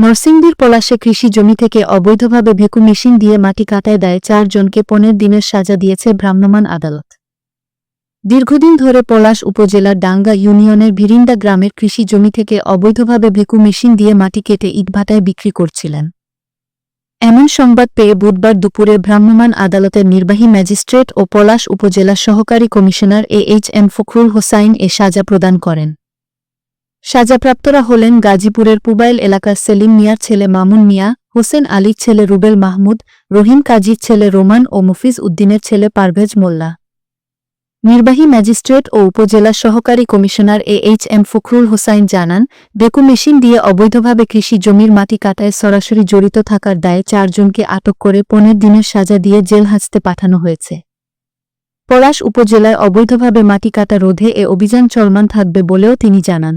নরসিংদীর পলাশে কৃষি জমি থেকে অবৈধভাবে ভেকু মেশিন দিয়ে মাটি কাটায় দেয় চারজনকে পনেরো দিনের সাজা দিয়েছে ভ্রাম্যমাণ আদালত। দীর্ঘদিন ধরে পলাশ উপজেলার ডাঙ্গা ইউনিয়নের ভিরিন্দা গ্রামের কৃষি জমি থেকে অবৈধভাবে ভেকু মেশিন দিয়ে মাটি কেটে ইটভাটায় বিক্রি করছিলেন। এমন সংবাদ পেয়ে বুধবার দুপুরে ভ্রাম্যমাণ আদালতের নির্বাহী ম্যাজিস্ট্রেট ও পলাশ উপজেলা সহকারী commissioner A H M Fakhrul Hossain এ সাজা প্রদান করেন। সাজাপ্রাপ্তরা হলেন গাজীপুরের পুবাইল এলাকার সেলিম মিয়ার ছেলে মামুন মিয়া, হোসেন আলীর ছেলে রুবেল মাহমুদ, রহিম কাজীর ছেলে রোমান ও মুফিজ উদ্দিনের ছেলে পারভেজ মোল্লা। নির্বাহী ম্যাজিস্ট্রেট ও উপজেলা সহকারী commissioner A H M Fakhrul Hossain জানান, বেকু মেশিন দিয়ে অবৈধভাবে কৃষি জমির মাটি কাটায় সরাসরি জড়িত থাকার দায়ে চারজনকে আটক করে পনেরো দিনের সাজা দিয়ে জেল হাজতে পাঠানো হয়েছে। পলাশ উপজেলায় অবৈধভাবে মাটি কাটা রোধে এ অভিযান চলমান থাকবে বলেও তিনি জানান।